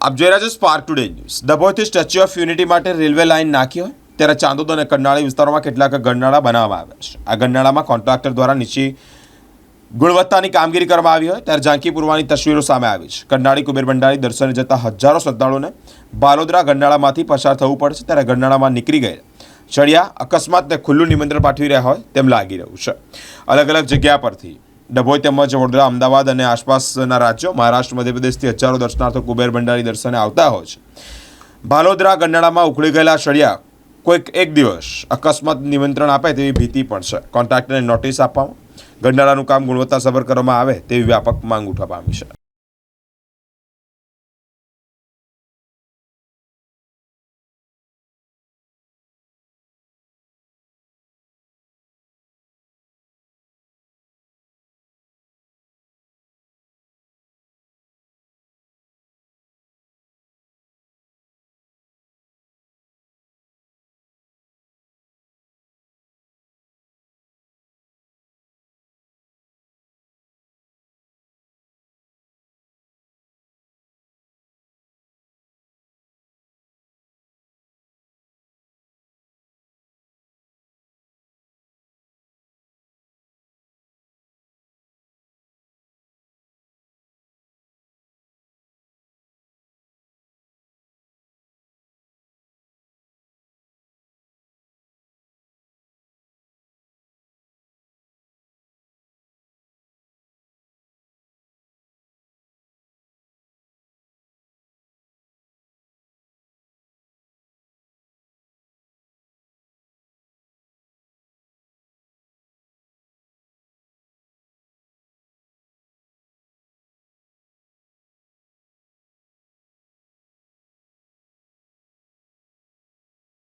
આપ જોઈ રહ્યા છો સ્પાર્ક ટુડે ન્યૂઝ ડભોઈથી સ્ટેચ્યુ ઓફ યુનિટી માટે રેલવે લાઇન નાખી હોય, ત્યારે ચાંદોદ અને કરનાળી વિસ્તારોમાં કેટલાક ગરનાળા બનાવવામાં આવ્યા છે. આ ગરનાળામાં કોન્ટ્રાક્ટર દ્વારા નીચી ગુણવત્તાની કામગીરી કરવામાં આવી હોય, ત્યારે ઝાંકી પૂરવાની તસવીરો સામે આવી છે. કરનાળી કુબેર ભંડારી દર્શને જતા હજારો શ્રદ્ધાળુઓને બાલોદરા ગરનાળામાંથી પસાર થવું પડશે ત્યારે ગરનાળામાં નીકળી ગયેલા ચડિયા અકસ્માતને ખુલ્લું નિમંત્રણ પાઠવી રહ્યા હોય તેમ લાગી રહ્યું છે. અલગ અલગ જગ્યા પરથી ડભોઈ તેમજ વડોદરા, અમદાવાદ અને આસપાસના રાજ્યો મહારાષ્ટ્ર, મધ્યપ્રદેશથી હજારો દર્શનાર્થો કુબેર ભંડારી દર્શને આવતા હોય છે. ભાલોદરા ગંડાળામાં ઉખડી ગયેલા સળિયા કોઈક એક દિવસ અકસ્માત નિમંત્રણ આપે તેવી ભીતિ પણ છે. કોન્ટ્રાક્ટરને નોટિસ આપવામાં ગંડાળાનું કામ ગુણવત્તાસભર કરવામાં આવે તેવી વ્યાપક માંગ ઉઠવા પામી છે.